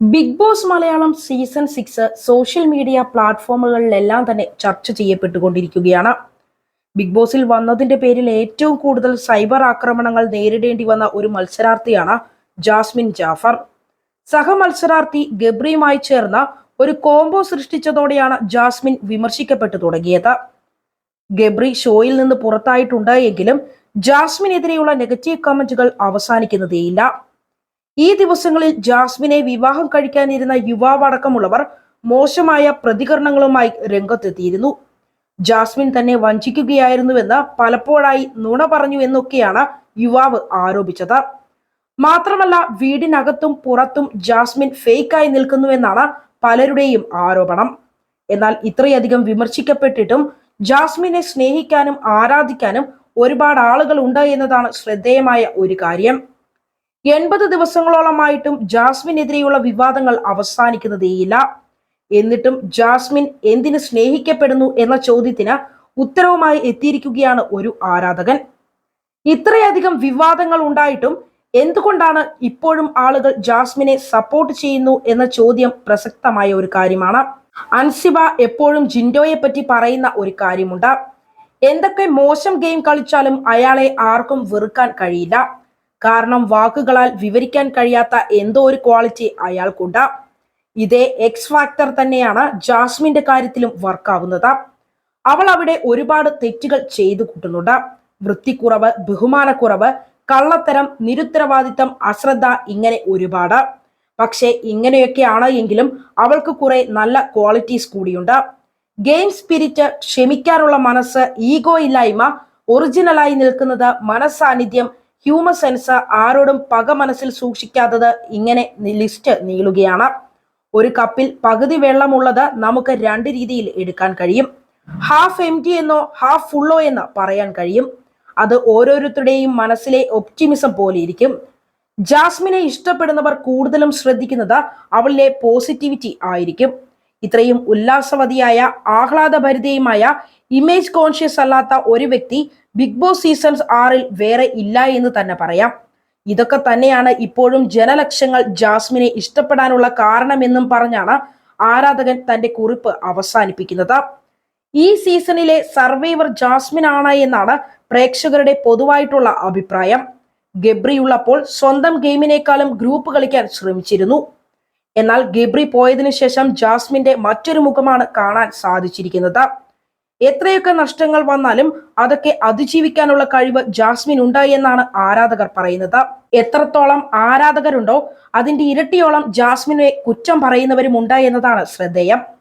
Bigg Boss Malayalam season six social media പ്ലാറ്റ്ഫോമുകളിലെല്ലാം തന്നെ ചർച്ച ചെയ്യപ്പെട്ടുകൊണ്ടിരിക്കുകയാണ്. Big ബോസിൽ വന്നതിന്റെ പേരിൽ ഏറ്റവും കൂടുതൽ സൈബർ ആക്രമണങ്ങൾ നേരിടേണ്ടി വന്ന ഒരു മത്സരാർത്ഥിയാണ് ജാസ്മിൻ ജാഫർ. സഹമത്സരാർത്ഥി ഗബ്രിയുമായി ചേർന്ന ഒരു കോംബോ സൃഷ്ടിച്ചതോടെയാണ് ജാസ്മിൻ വിമർശിക്കപ്പെട്ടു തുടങ്ങിയത്. ഗബ്രി ഷോയിൽ നിന്ന് പുറത്തായിട്ടുണ്ട് എങ്കിലും ജാസ്മിനെതിരെയുള്ള നെഗറ്റീവ് കമന്റുകൾ അവസാനിക്കുന്നതേയില്ല. ഈ ദിവസങ്ങളിൽ ജാസ്മിനെ വിവാഹം കഴിക്കാനിരുന്ന യുവാവ് അടക്കമുള്ളവർ മോശമായ പ്രതികരണങ്ങളുമായി രംഗത്തെത്തിയിരുന്നു. ജാസ്മിൻ തന്നെ വഞ്ചിക്കുകയായിരുന്നുവെന്ന് പലപ്പോഴായി നുണ പറഞ്ഞു എന്നൊക്കെയാണ് യുവാവ് ആരോപിച്ചത്. മാത്രമല്ല വീടിനകത്തും പുറത്തും ജാസ്മിൻ ഫേക്കായി നിൽക്കുന്നുവെന്നാണ് പലരുടെയും ആരോപണം. എന്നാൽ ഇത്രയധികം വിമർശിക്കപ്പെട്ടിട്ടും ജാസ്മിനെ സ്നേഹിക്കാനും ആരാധിക്കാനും ഒരുപാട് ആളുകൾ ഉണ്ട് എന്നതാണ് ശ്രദ്ധേയമായ ഒരു കാര്യം. എൺപത് ദിവസങ്ങളോളമായിട്ടും ജാസ്മിനെതിരെയുള്ള വിവാദങ്ങൾ അവസാനിക്കുന്നതേയില്ല. എന്നിട്ടും ജാസ്മിൻ എന്തിന് സ്നേഹിക്കപ്പെടുന്നു എന്ന ചോദ്യത്തിന് ഉത്തരവുമായി എത്തിയിരിക്കുകയാണ് ഒരു ആരാധകൻ. ഇത്രയധികം വിവാദങ്ങൾ ഉണ്ടായിട്ടും എന്തുകൊണ്ടാണ് ഇപ്പോഴും ആളുകൾ ജാസ്മിനെ സപ്പോർട്ട് ചെയ്യുന്നു എന്ന ചോദ്യം പ്രസക്തമായ ഒരു കാര്യമാണ്. അൻസിബ എപ്പോഴും ജിൻഡോയെ പറ്റി പറയുന്ന ഒരു കാര്യമുണ്ട്. എന്തൊക്കെ മോശം ഗെയിം കളിച്ചാലും അയാളെ ആർക്കും വെറുക്കാൻ കഴിയില്ല. കാരണം വാക്കുകളാൽ വിവരിക്കാൻ കഴിയാത്ത എന്തോ ഒരു ക്വാളിറ്റി അയാൾക്കുണ്ട്. ഇതേ എക്സ് ഫാക്ടർ തന്നെയാണ് ജാസ്മിന്റെ കാര്യത്തിലും വർക്കാവുന്നത് അവൾ അവിടെ ഒരുപാട് തെറ്റുകൾ ചെയ്തു കൂട്ടുന്നുണ്ട്. വൃത്തിക്കുറവ് ബഹുമാനക്കുറവ് കള്ളത്തരം നിരുത്തരവാദിത്തം അശ്രദ്ധ ഇങ്ങനെ ഒരുപാട്. പക്ഷേ ഇങ്ങനെയൊക്കെയാണ് എങ്കിലും അവൾക്ക് കുറെ നല്ല ക്വാളിറ്റീസ് കൂടിയുണ്ട്. ഗെയിം സ്പിരിറ്റ് ക്ഷമിക്കാനുള്ള മനസ്സ് ഈഗോ ഇല്ലായ്മ ഒറിജിനലായി നിൽക്കുന്നത് മനസ്സാന്നിധ്യം ഹ്യൂമൻ സെൻസ് ആരോടും പക മനസ്സിൽ സൂക്ഷിക്കാത്തത് ഇങ്ങനെ ലിസ്റ്റ് നീളുകയാണ്. ഒരു കപ്പിൽ പകുതി വെള്ളമുള്ളത് നമുക്ക് രണ്ട് രീതിയിൽ എടുക്കാൻ കഴിയും. ഹാഫ് എം ടി എന്നോ ഹാഫ് ഫുള്ളോ എന്ന് പറയാൻ കഴിയും. അത് ഓരോരുത്തരുടെയും മനസ്സിലെ ഒപ്റ്റിമിസം പോലെ ഇരിക്കും. ജാസ്മിനെ ഇഷ്ടപ്പെടുന്നവർ കൂടുതലും ശ്രദ്ധിക്കുന്നത് അവളിലെ പോസിറ്റിവിറ്റി ആയിരിക്കും. ഇത്രയും ഉല്ലാസവതിയായ ആഹ്ലാദഭരിതയുമായ ഇമേജ് കോൺഷ്യസ് അല്ലാത്ത ഒരു വ്യക്തി ബിഗ് ബോസ് സീസൺസ് ആറിൽ വേറെ ഇല്ല എന്ന് തന്നെ പറയാം. ഇതൊക്കെ തന്നെയാണ് ഇപ്പോഴും ജനലക്ഷങ്ങൾ ജാസ്മിനെ ഇഷ്ടപ്പെടാനുള്ള കാരണമെന്നും പറഞ്ഞാണ് ആരാധകൻ തന്റെ കുറിപ്പ് അവസാനിപ്പിക്കുന്നത്. ഈ സീസണിലെ സർവൈവർ ജാസ്മിൻ ആണ് എന്നാണ് പ്രേക്ഷകരുടെ പൊതുവായിട്ടുള്ള അഭിപ്രായം. ഗബ്രി ഉള്ളപ്പോൾ സ്വന്തം ഗെയിമിനേക്കാളും ഗ്രൂപ്പ് കളിക്കാൻ ശ്രമിച്ചിരുന്നു. എന്നാൽ ഗബ്രി പോയതിനു ശേഷം ജാസ്മിന്റെ മറ്റൊരു മുഖമാണ് കാണാൻ സാധിച്ചിരിക്കുന്നത്. എത്രയൊക്കെ നഷ്ടങ്ങൾ വന്നാലും അതൊക്കെ അതിജീവിക്കാനുള്ള കഴിവ് ജാസ്മിൻ ഉണ്ടായി എന്നാണ് ആരാധകർ പറയുന്നത്. എത്രത്തോളം ആരാധകരുണ്ടോ അതിന്റെ ഇരട്ടിയോളം ജാസ്മിനെ കുറ്റം പറയുന്നവരും ഉണ്ടായി എന്നതാണ് ശ്രദ്ധേയം.